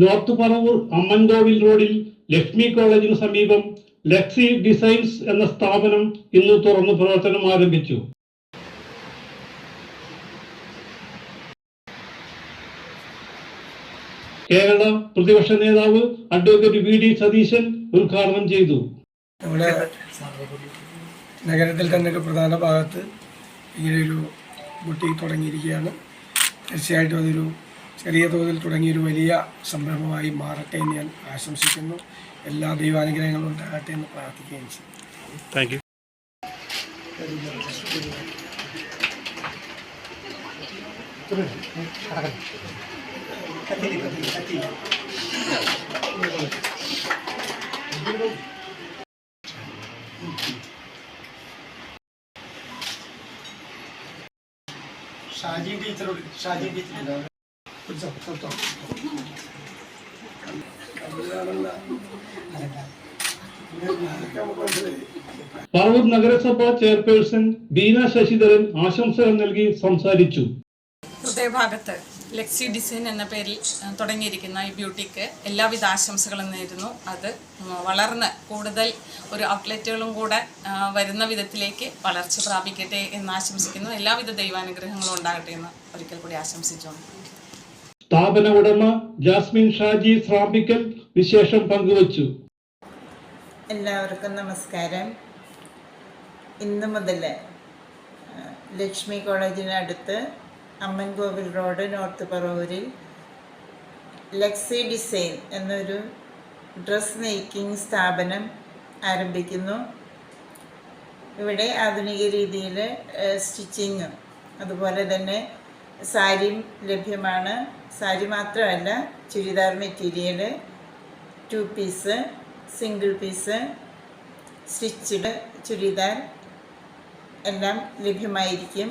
North Paravur Ammankovil റോഡിൽ ലക്ഷ്മി കോളേജിന് സമീപം ലക്സി ഡിസൈൻസ് എന്ന സ്ഥാപനം ഇന്ന് തുറന്നു പ്രവർത്തനം ആരംഭിച്ചു. കേരള പ്രതിപക്ഷ നേതാവ് അഡ്വക്കേറ്റ് വി ഡി സതീശൻ ഉദ്ഘാടനം ചെയ്തു. നമ്മുടെ നഗരത്തിൽ തന്നെ ഒരു പ്രധാന ഭാഗത്ത് ഇങ്ങനെയൊരു ബുട്ടി തുടങ്ങിയിരിക്കുകയാണ്. തീർച്ചയായിട്ടും അതൊരു ചെറിയ തോതിൽ തുടങ്ങിയൊരു വലിയ സംരംഭമായി മാറട്ടെ എന്ന് ഞാൻ ആശംസിക്കുന്നു. എല്ലാ ദൈവാനുഗ്രഹങ്ങളും ഉണ്ടാകട്ടെ എന്ന് പ്രാർത്ഥിക്കുകയും ചെയ്യും. താങ്ക് യു ഷാജി ടീച്ചറോട് ഷാജി ടീച്ചർ പറവൂർ നഗരസഭ ചെയർപേഴ്സൺ ബീന ശശിധരൻ ആശംസകൾ നൽകി സംസാരിച്ചു. ഹൃദയഭാഗത്ത് ലെക്സി ഡിസൈൻ എന്ന പേരിൽ തുടങ്ങിയിരിക്കുന്ന ഈ ബ്യൂട്ടിക്ക് എല്ലാവിധ ആശംസകളും നേരുന്നു. അത് വളർന്ന് കൂടുതൽ ഒരു ഔട്ട്ലെറ്റുകളും കൂടെ വരുന്ന വിധത്തിലേക്ക് വളർച്ച പ്രാപിക്കട്ടെ എന്ന് ആശംസിക്കുന്നു. എല്ലാവിധ ദൈവാനുഗ്രഹങ്ങളും ഉണ്ടാകട്ടെ എന്ന് ഒരിക്കൽ കൂടി ആശംസിച്ചോളൂ സ്ഥാപന ഉടമ ജാസ്മിൻ ഷാജി ശ്രാമ്പിക്കൽ വിശേഷം പങ്കുവച്ചു. എല്ലാവർക്കും നമസ്കാരം. ഇന്ന് മുതൽ ലക്ഷ്മി കോളേജിനടുത്ത് അമ്മൻകോവിൽ റോഡ് നോർത്ത് പറവൂരിൽ ലക്സി ഡിസൈൻ എന്നൊരു ഡ്രസ് മേക്കിംഗ് സ്ഥാപനം ആരംഭിക്കുന്നു. ഇവിടെ ആധുനിക രീതിയിൽ സ്റ്റിച്ചിങ്ങും അതുപോലെ തന്നെ സാരിയും ലഭ്യമാണ്. സാരി മാത്രമല്ല churidar material two piece single piece stitched churidar എല്ലാം ലഭ്യമായിരിക്കും.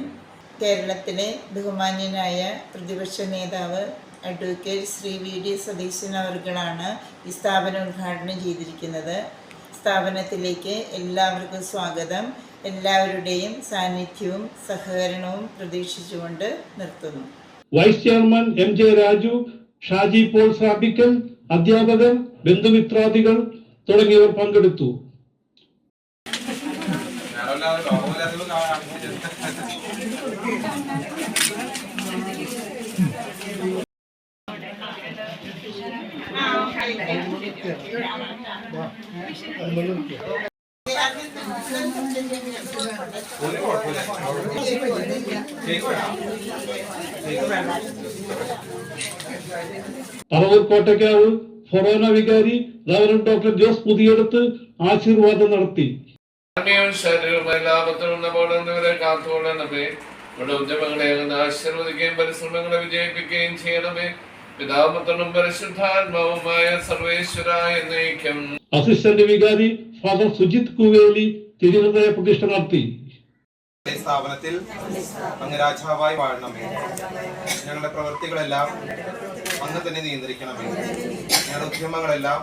കേരളത്തിലെ ബഹുമാന്യനായ പ്രതിപക്ഷ നേതാവ് advocate Shri V D Satheesan അവർകളാണ് ഈ സ്ഥാപനം ഉദ്ഘാടനം ചെയ്തിരിക്കുന്നത്. സ്ഥാപനത്തിലേക്ക് എല്ലാവർക്കും സ്വാഗതം. എല്ലാവരുടെയും സാന്നിധ്യവും സഹകരണവും പ്രതീക്ഷിച്ചുകൊണ്ട് നിർത്തുന്നു. Vice chairman M J Raju Shaji Paul Srampickal അധ്യാപകർ ബന്ധുമിത്രാദികൾ തുടങ്ങിയവർ പങ്കെടുത്തു. പറവൂർ കോട്ടയ്ക്കാവ് ഫൊറോന വികാരി റവറൻ ഡോക്ടർ ജോസ് പുതിയെടുത്ത് ആശീർവാദം നടത്തി. ശരീരവും കാത്തുകൊള്ളണമേ. ഇവിടെ ഉദ്യമങ്ങളെ ആശീർവദിക്കുകയും പരിശ്രമങ്ങളെ വിജയിപ്പിക്കുകയും ചെയ്യണമേ. പിതാമത്തനും പരിശുദ്ധാത്മാവുമായ സർവേശ്വര എന്നേക്കും അസിസ്റ്റന്റ് വികാരി ഫാദർ സുജിത് കുവേലി തിരുഹൃദയ പ്രതിഷ്ഠ നടത്തി. സ്ഥാപനത്തിൽ അങ്ങ് രാജാവായി വാഴണമേ. ഞങ്ങളുടെ പ്രവൃത്തികളെല്ലാം അങ്ങ് തന്നെ നിയന്ത്രിക്കണമേ. ഞങ്ങളുടെ ഉദ്യമങ്ങളെല്ലാം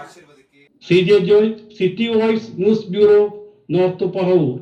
ആശീർവദിക്കുകയും C J Joy city voice news bureau north Paravur.